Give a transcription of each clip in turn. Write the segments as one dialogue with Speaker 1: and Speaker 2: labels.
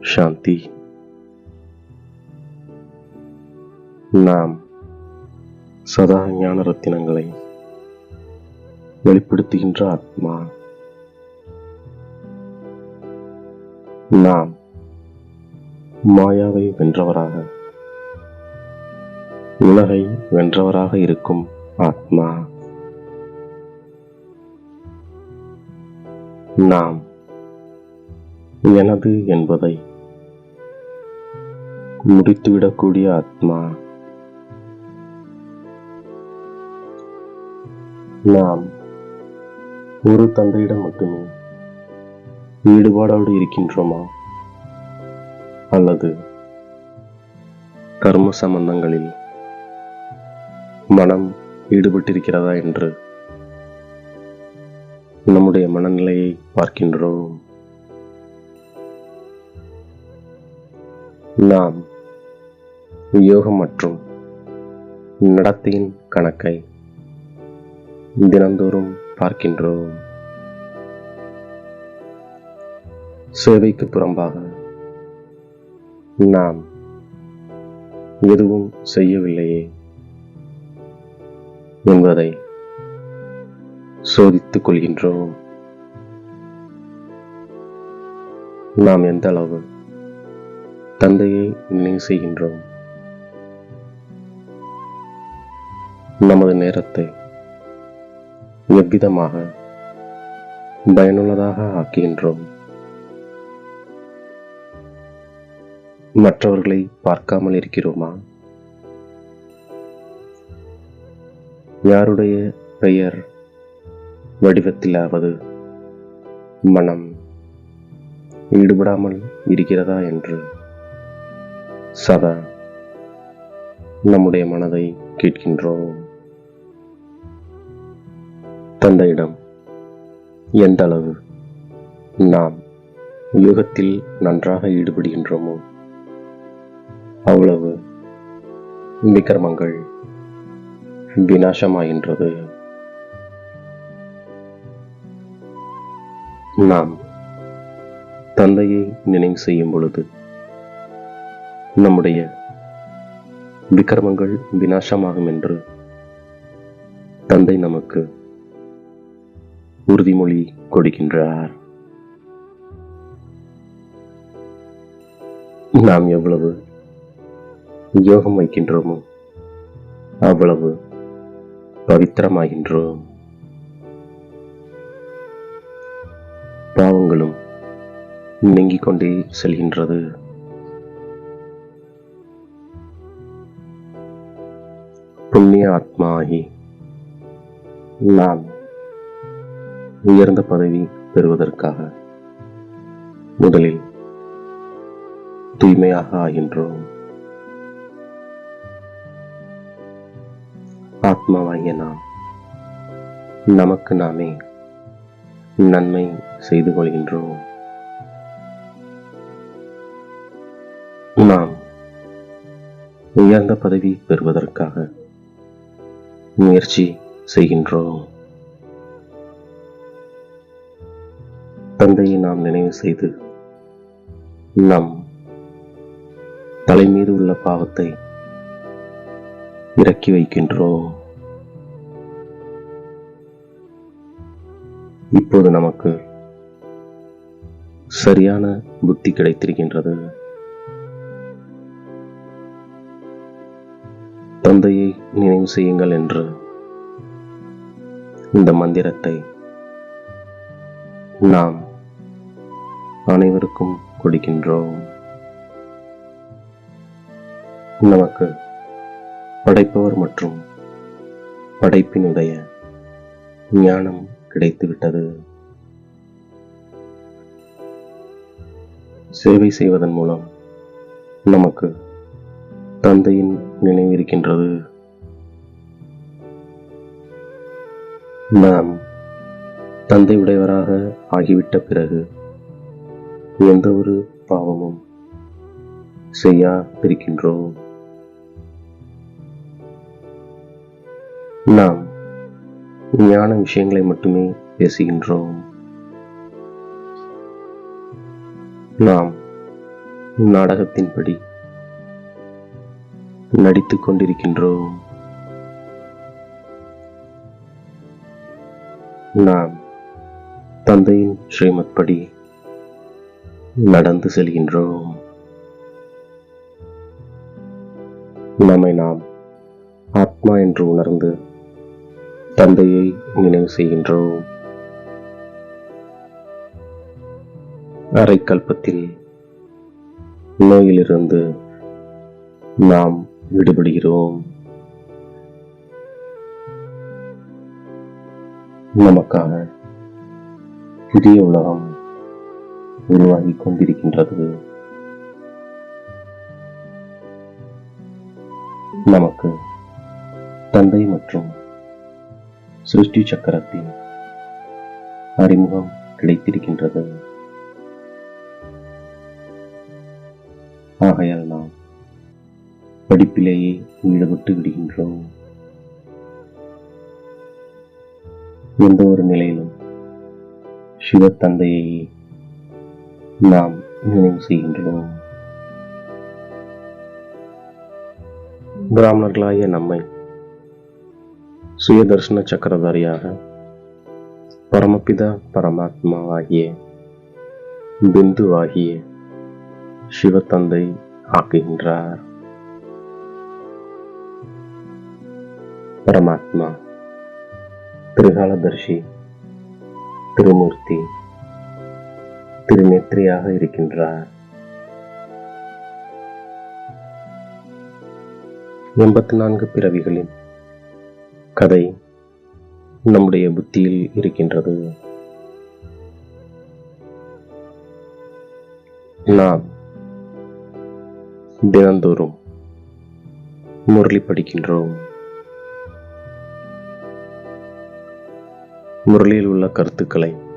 Speaker 1: சாந்தி நாம் சதா ஞான ரத்தினங்களை வெளிப்படுத்துகின்ற ஆத்மா. நாம் மாயாவை வென்றவராக உலகை வென்றவராக இருக்கும் ஆத்மா. நாம் எனது என்பதை முடித்துவிடக்கூடிய ஆத்மா. நாம் ஒரு தந்தையிடம் மட்டுமே ஈடுபாடோடு இருக்கின்றோமா? அல்லது கர்ம சம்பந்தங்களில் மனம் ஈடுபட்டிருக்கிறதா என்று நம்முடைய மனநிலையை பார்க்கின்றோம்? நாம் யோகம் மற்றும் நடத்தையின் கணக்கை தினந்தோறும் பார்க்கின்றோம். சேவைக்கு புறம்பாக நாம் எதுவும் செய்யவில்லையே என்பதை சோதித்துக் கொள்கின்றோம். நாம் எந்த அளவு தந்தையை நினைவு செய்கின்றோம்? நமது நேரத்தை எவ்விதமாக பயனுள்ளதாக ஆக்குகின்றோம்? மற்றவர்களை பார்க்காமல் இருக்கிறோமா? யாருடைய பெயர் வடிவத்திலாவது மனம் ஈடுபடாமல் இருக்கிறதா என்று சதா நம்முடைய மனதை கேட்கின்றோம். தந்தையிடம் எந்த அளவு நாம் யுகத்தில் நன்றாக ஈடுபடுகின்றோமோ அவ்வளவு விக்கிரமங்கள் வினாசமாகின்றது நாம் தந்தையை நினைவு செய்யும் பொழுது நம்முடைய விக்கிரமங்கள் வினாசமாகும் என்று தந்தை நமக்கு உறுதிமொழி கொடுக்கின்றார். நாம் எவ்வளவு யோகம் வைக்கின்றோமோ அவ்வளவு பவித்திரமாகின்றோம். பாவங்களும் நீங்கிக் கொண்டே செல்கின்றது. புண்ணிய ஆத்மா நாம் உயர்ந்த பதவி பெறுவதற்காக முதலில் தூய்மையாக ஆகின்றோம். ஆத்மாவாகிய நாம் நமக்கு நாமே நன்மை செய்து கொள்கின்றோம். நாம் உயர்ந்த பதவி பெறுவதற்காக முயற்சி செய்கின்றோம். நாம் நினைவு செய்து நம் தலைமீது உள்ள பாவத்தை இறக்கி வைக்கின்றோம். இப்போது நமக்கு சரியான புத்தி கிடைத்திருக்கின்றது. தந்தையை நினைவு செய்யுங்கள் என்று இந்த மந்திரத்தை நாம் அனைவருக்கும் கொடுக்கின்றோம். நமக்கு படைப்பவர் மற்றும் படைப்பினுடைய ஞானம் கிடைத்துவிட்டது. சேவை செய்வதன் மூலம் நமக்கு தந்தையின் நினைவிருக்கின்றது நாம் தந்தை உடையவராக ஆகிவிட்ட பிறகு எந்த ஒரு பாவமும் செய்யா இருக்கின்றோம் நாம் ஞான விஷயங்களை மட்டுமே பேசுகின்றோம். நாம் நாடகத்தின்படி நடித்துக் கொண்டிருக்கின்றோம். நாம் தந்தையின் ஸ்ரீமத் படி நடந்து செல்கின்றோம். நம்மை நாம் ஆத்மா என்று உணர்ந்து தந்தையை நினைவு செய்கின்றோம். அரைக்கல்பத்தில் நோயிலிருந்து நாம் விடுபடுகிறோம். நமக்காக புதிய உலகம் உருவாகிக் கொண்டிருக்கின்றது நமக்கு தந்தை மற்றும் சிருஷ்டி சக்கரத்தின் அறிமுகம் கிடைத்திருக்கின்றது. ஆகையால் நாம் படிப்பிலேயே ஈடுபட்டு விடுகின்றோம். எந்த ஒரு நிலையிலும் சிவ தந்தையை நாம் நினைவு செய்கின்றோம். பிராமணர்களாகிய நம்மை சுயதர்ஷன சக்கரதாரியாக பரமபிதா பரமாத்மாவாகிய பிந்துவாகிய சிவத்தந்தை ஆக்குகின்றார். பரமாத்மா திரிகாலதர்ஷி திருமூர்த்தி திருநெற்றியாக இருக்கின்றார். எண்பத்தி நான்கு பிறவிகளின் கதை நம்முடைய புத்தியில் இருக்கின்றது. நாம் தினந்தோறும் முரளி படிக்கின்றோம். முரளியில் உள்ள கருத்துக்களை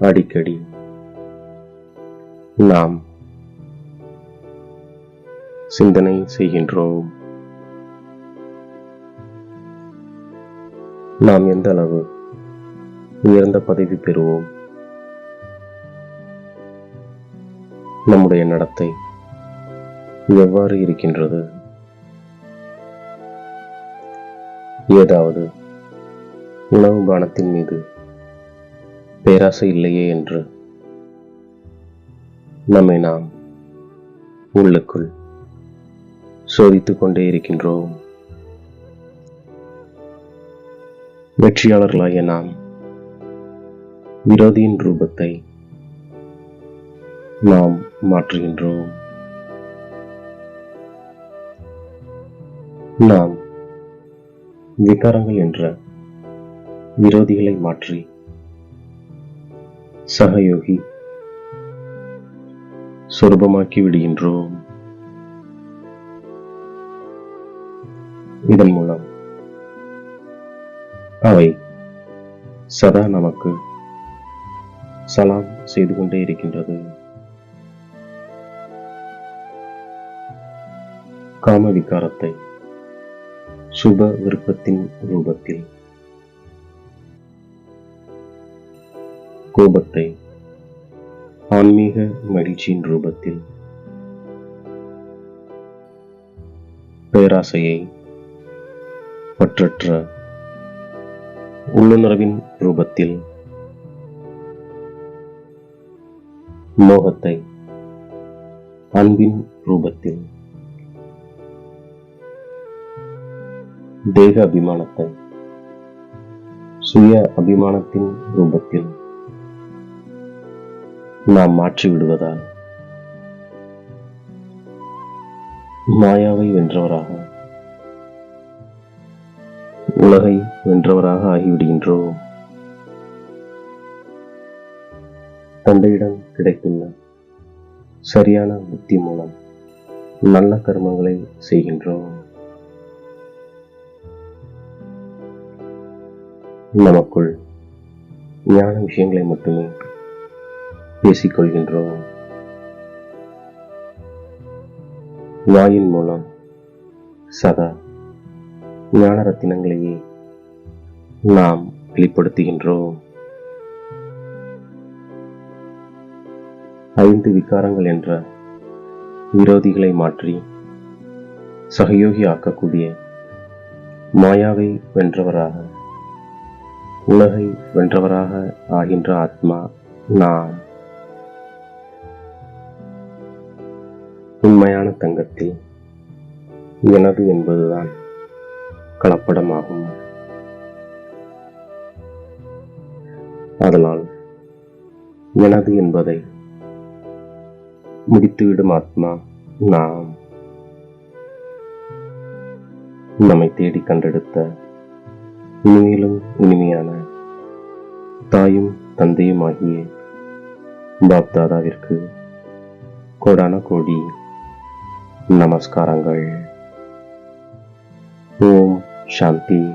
Speaker 1: அடிக்கடி. நாம் சிந்தனை செய்கின்றோம். நாம் எந்த அளவு உயர்ந்த பதவி பெறுவோம்? நம்முடைய நடத்தை எவ்வாறு இருக்கின்றது? ஏதாவது உணவு பானத்தின் மீது பேராசை இல்லையே என்று. நம்மை நாம் உள்ளுக்குள் சோதித்துக் கொண்டே இருக்கின்றோம். வெற்றியாளர்களாகிய நாம் விரோதியின் ரூபத்தை நாம் மாற்றுகின்றோம். நாம் விகாரங்கள் என்ற விரோதிகளை மாற்றி சகயோகி சுலபமாக்கி விடுகின்றோம். இதன் மூலம் அவை சதா நமக்கு சலாம் செய்து கொண்டே இருக்கின்றது. காம விகாரத்தை சுப விருப்பத்தின் ரூபத்தில் கோபத்தை ஆன்மீக மகிழ்ச்சியின் ரூபத்தில் பேராசையை பற்றற்ற உள்ளுணர்வின் ரூபத்தில் மோகத்தை அன்பின் ரூபத்தில் தேக அபிமானத்தை சுய அபிமானத்தின் ரூபத்தில் நாம் மாற்றி விடுவதால். மாயாவை வென்றவராக. உலகை வென்றவராக ஆகிவிடுகின்றோம் தந்தையிடம் கிடைத்துள்ள சரியான புத்தி மூலம் நல்ல கர்மங்களை செய்கின்றோம் நமக்குள் ஞான விஷயங்களை மட்டுமே பேசிக்கொள்கின்றோம் வாயின் மூலம் சதா ஞான ரத்தினங்களையே நாம் வெளிப்படுத்துகின்றோம். ஐந்து விகாரங்கள் என்ற விரோதிகளை மாற்றி சகயோகி ஆக்கக்கூடிய மாயாவை வென்றவராக உலகை வென்றவராக ஆகின்ற ஆத்மா நாம் உண்மையான தங்கத்தில் எனது என்பதுதான் கலப்படமாகும். அதனால் எனது என்பதை முடித்துவிடும் ஆத்மா நாம். நம்மை தேடி கண்டெடுத்த இனிமேலும் இனிமையான தாயும் தந்தையும் ஆகிய பாப்தாதாவிற்கு கோடான கோடி நமஸ்காரங்கள். ஓம் சாந்தி.